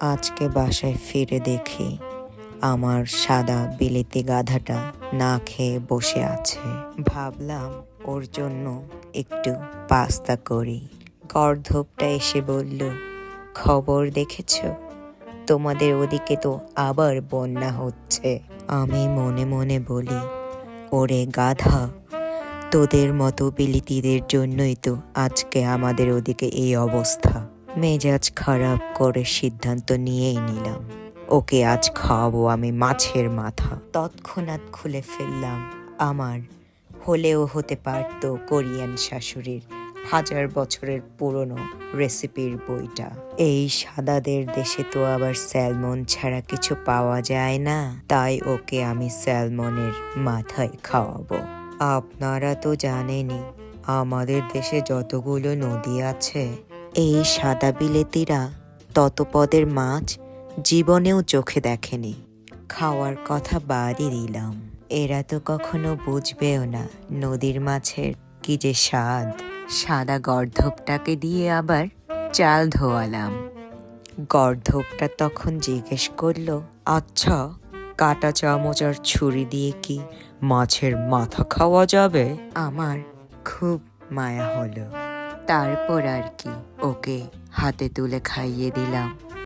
আজকে বাসায় ফিরে দেখি আমার সাদা বিলেতি গাধাটা না খেয়ে বসে আছে। ভাবলাম ওর জন্য একটু পাস্তা করি। গর্ধপটা এসে বলল, খবর দেখেছ? তোমাদের ওদিকে তো আবার বন্যা হচ্ছে। আমি মনে মনে বলি, ওরে গাধা, তোদের মতো বিলিতিদের জন্যই তো আজকে আমাদের ওদিকে এই অবস্থা। মেজাজ খারাপ করে সিদ্ধান্ত নিয়েই নিলাম। ওকে আজ খাওয়াবো আমি মাছের মাথা। তৎক্ষণাৎ খুলে ফেললাম। আমার হলেও হতে পারতো কোরিয়ান শাশুড়ির হাজার বছরের পুরনো রেসিপির বইটা। এই সাদাদের দেশে তো আবার স্যালমন ছাড়া কিছু পাওয়া যায় না। তাই ওকে আমি স্যালমনের মাথায় খাওয়াবো। আপনারা তো জানেনই, আমাদের দেশে যতগুলো নদী আছে এই সাদা বিলেতিরা ততপদের মাছ জীবনেও চোখে দেখেনি। খাওয়ার কথা বাদই দিলাম। এরা তো কখনো বুঝবেও না নদীর মাছের কি যে স্বাদ। সাদা গর্ধপটাকে দিয়ে আবার চাল ধোয়ালাম। গর্ধপটা তখন জিজ্ঞেস করল আচ্ছা কাটা চামচ আর ছুরি দিয়ে কি মাছের মাথা খাওয়া যাবে? আমার খুব মায়া হলো। তারপর আর কি ওকে হাতে তুলে খাইয়ে দিলাম।